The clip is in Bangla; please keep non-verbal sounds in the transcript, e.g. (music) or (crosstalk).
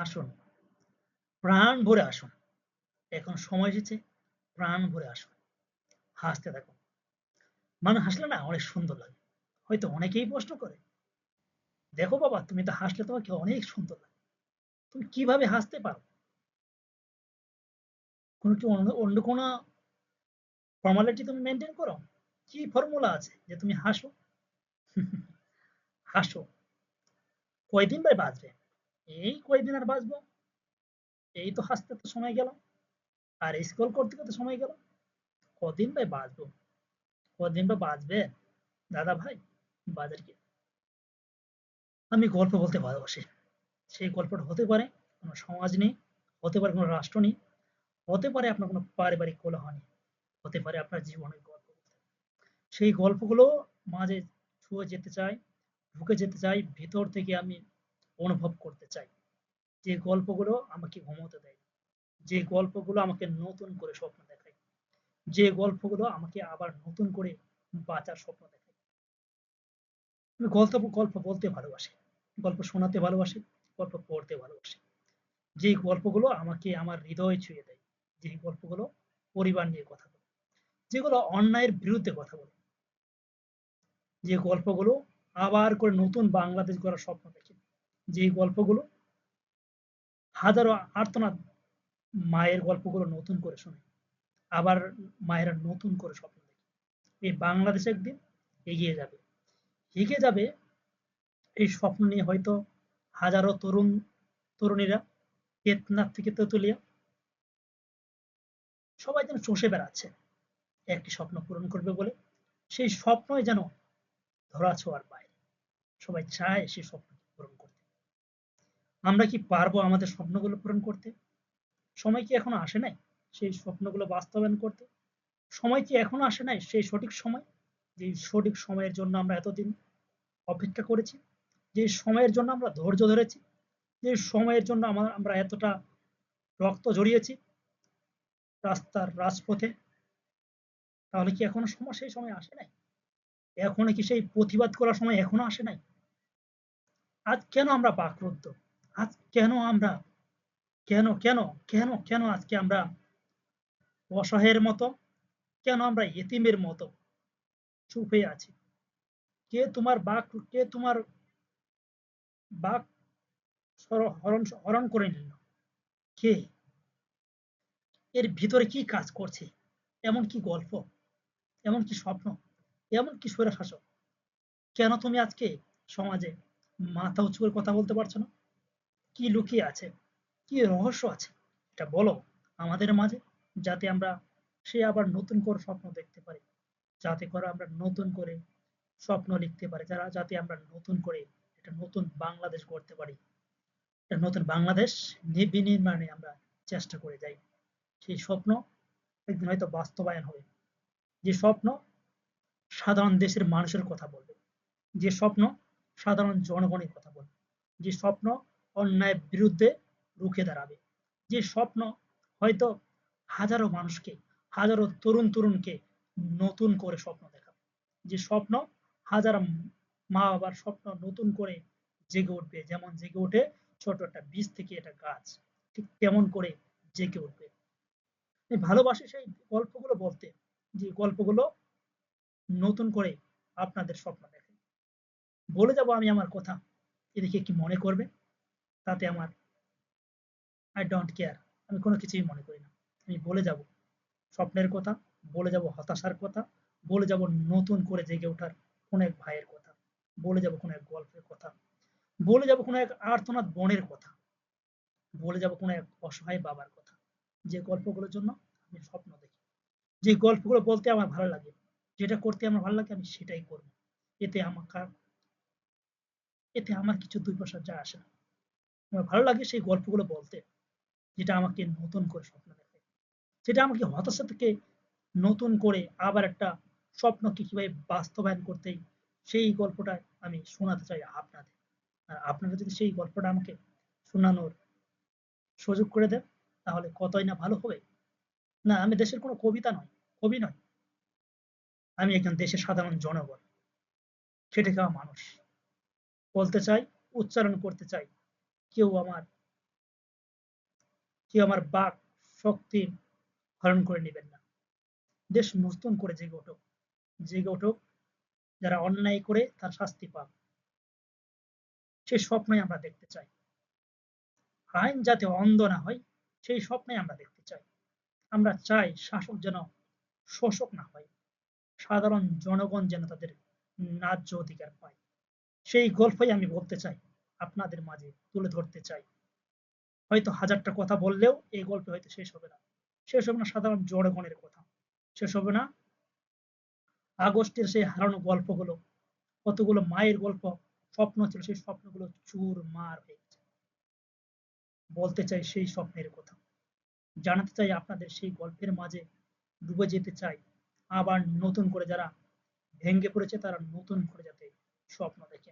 হাসুন। প্রাণ ভরে হাসুন। এখন সময় এসেছে প্রাণ ভরে হাসুন। হাসতে থাকুন। মানুষ হাসলে না অনেক সুন্দর লাগে। হয়তো অনেকেই প্রশ্ন করে, "দেখো বাবা তুমি তো হাসলে তোমাকে অনেক সুন্দর লাগে। তুমি কীভাবে হাসতে পারো?" কোনো কি অন্য কোনো ফর্মালিটি তুমি মেইনটেইন করো? কি ফর্মুলা আছে যে তুমি হাসো? (laughs) হাসো। কয়দিন ভাই বাঁচবে? এই কয়দিন আর বাঁচবো? এই তো হাসতে তো সময় গেল। আর স্ক্রল করতে, করতে সময় গেল। কদিন ভাই বাঁচবো? কদিন বা বাঁচবে? দাদা ভাই বাঁচার কি? আমি গল্প বলতে ভালোবাসি। সেই গল্পটা হতে পারে কোনো সমাজ নেই, হতে পারে কোনো রাষ্ট্র নেই, হতে পারে আপনার কোনো পারিবারিক কোলাহল নেই, হতে পারে আপনার জীবনের গল্প। সেই গল্পগুলো মাঝে ছুঁয়ে যেতে চাই, ঢুকে যেতে চাই, ভিতর থেকে আমি অনুভব করতে চাই। যে গল্পগুলো আমাকে ঘুমোতে দেয়। যে গল্পগুলো আমাকে নতুন করে স্বপ্ন দেখায়। যে গল্পগুলো আমাকে আবার নতুন করে বাঁচার স্বপ্ন দেখায়। আমি গল্প গল্প বলতে ভালোবাসি। গল্প শোনাতে ভালোবাসি, গল্প পড়তে ভালোবাসি। যে গল্পগুলো আমাকে আমার হৃদয় ছুঁয়ে দেয়। যেই গল্পগুলো পরিবার নিয়ে কথা বলে। যেগুলো অন্যায়ের বিরুদ্ধে কথা বলে। যে গল্পগুলো আবার করে নতুন বাংলাদেশ গড়ার স্বপ্ন দেখে। যেই গল্পগুলো হাজারো আর্তনাদ মায়ের গল্পগুলো নতুন করে শোনে। আবার মায়েরা নতুন করে স্বপ্ন দেখে। এই বাংলাদেশ একদিন এগিয়ে যাবে। এগিয়ে যাবে এই স্বপ্ন নিয়ে হয়তো হাজারো তরুণ তরুণীরা টেকনাফ থেকে তেঁতুলিয়া সবাই যেন চষে বেড়াচ্ছে একটি স্বপ্ন পূরণ করবে বলে সেই স্বপ্নই যেন ধরা ছোঁয়ার বাইরে সবাই চায় সেই স্বপ্ন আমরা কি পারব আমাদের স্বপ্নগুলো পূরণ করতে? সময় কি এখনও আসে নাই সেই স্বপ্নগুলো বাস্তবায়ন করতে? সময় কি এখনও আসে নাই সেই সঠিক সময়? যে সঠিক সময়ের জন্য আমরা এতদিন অপেক্ষা করেছি, যে সময়ের জন্য আমরা ধৈর্য ধরেছি, যে সময়ের জন্য আমার আমরা এতটা রক্ত জড়িয়েছি রাস্তার রাজপথে, তাহলে কি এখনও সময় সেই সময় আসে নাই? এখনও কি সেই প্রতিবাদ করার সময় এখনও আসে নাই? আজ কেন আমরা বাকরুদ্ধ? আজ কেন আমরা, কেন কেন কেন কেন আজকে আমরা অসহায়ের মতো? কেন আমরা এতিমের মতো চুপ হয়ে আছি? কে তোমার বাক, কে তোমার বাক হরণ হরণ করে নিল? কে? এর ভিতরে কি কাজ করছে? এমন কি গল্প? এমন কি স্বপ্ন? এমন কি স্বৈরা শাসক কেন তুমি আজকে সমাজে মাথা উঁচু করে কথা বলতে পারছ না? কি লুকিয়ে আছে? কি রহস্য আছে? এটা বলো আমাদের মাঝে, যাতে আমরা সে আবার নতুন করে স্বপ্ন দেখতে পারি। যাতে করে আমরা নতুন করে স্বপ্ন লিখতে পারি, যারা, যাতে আমরা নতুন করে একটা নতুন বাংলাদেশ গড়তে পারি। একটা নতুন বাংলাদেশ বিনির্মাণে আমরা চেষ্টা করে যাই। সেই স্বপ্ন একদিন হয়তো বাস্তবায়ন হবে। যে স্বপ্ন সাধারণ দেশের মানুষের কথা বলবে। যে স্বপ্ন সাধারণ জনগণের কথা বলবে। যে স্বপ্ন অন্যায়ের বিরুদ্ধে রুখে দাঁড়াবে। যে স্বপ্ন হয়তো হাজারো মানুষকে, হাজারো তরুণ তরুণকে নতুন করে স্বপ্ন দেখাবে। যে স্বপ্ন হাজার মা বাবার স্বপ্ন নতুন করে জেগে উঠবে, যেমন জেগে ওঠে ছোট একটা বীজ থেকে একটা গাছ, ঠিক তেমন করে জেগে উঠবে। ভালোবাসে সেই গল্পগুলো বলতে, যে গল্পগুলো নতুন করে আপনাদের স্বপ্ন দেখে। বলে যাব আমি আমার কথা, এদিকে কি মনে করবে? তাতে আমার আই ডোন্ট কেয়ার আমি কোনো কিছুই মনে করি না। আমি বলে যাব স্বপ্নের কথা, বলে যাব হতাশার কথা, বলে যাব নতুন করে জেগে ওঠার কোনো এক ভাইয়ের কথা, বলে যাব কোনো এক গল্পের কথা, বলে যাব কোনো এক আর্তনাদ বোনের কথা, বলে যাব কোনো এক অসহায় বাবার কথা। যে গল্পগুলোর জন্য আমি স্বপ্ন দেখি, যে গল্পগুলো বলতে আমার ভালো লাগে, যেটা করতে আমার ভালো লাগে আমি সেটাই করব। এতে আমার এতে আমার কিছু দুই পয়সা যা আসে না। আমার ভালো লাগে সেই গল্পগুলো বলতে, যেটা আমাকে নতুন করে স্বপ্ন দেখে। যেটা আমাকে হতাশা থেকে নতুন করে আবার একটা স্বপ্নকে কীভাবে বাস্তবায়ন করতে সেই গল্পটা আমি শোনাতে চাই আপনাদের। আর আপনারা যদি সেই গল্পটা আমাকে শোনানোর সুযোগ করে দেন, তাহলে কতই না ভালো হবে। না, আমি দেশের কোনো কবিতা নয় কবি নয় আমি একজন দেশের সাধারণ জনগণ, খেটে খাওয়া মানুষ। বলতে চাই, উচ্চারণ করতে চাই কেউ আমার কেউ আমার বাক শক্তি হরণ করে নেবেন না। দেশ নতুন করে জেগে উঠুক জেগে উঠুক, যারা অন্যায় করে তার শাস্তি পাক। সেই স্বপ্নই আমরা দেখতে চাই। আইন যাতে অন্ধ না হয়, সেই স্বপ্নই আমরা দেখতে চাই। আমরা চাই শাসক যেন শোষক না হয়, সাধারণ জনগণ যেন তাদের ন্যায্য অধিকার পায়। সেই গল্পই আমি বলতে চাই। আপনাদের মাঝে তুলে ধরতে চাই। হয়তো হাজারটা কথা বললেও এই গল্প হয়তো শেষ হবে না। শেষ হবে না সাধারণ জনগণের কথা। শেষ হবে না আগস্টের সেই হারানো গল্পগুলো। কতগুলো মায়ের গল্প, স্বপ্ন ছিল সেই স্বপ্নগুলো চুর মার হয়ে গেছে। বলতে চাই সেই স্বপ্নের কথা। জানাতে চাই আপনাদের সেই গল্পের মাঝে ডুবে যেতে চাই। আবার নতুন করে যারা ভেঙে পড়েছে তারা নতুন করে যাতে স্বপ্ন দেখে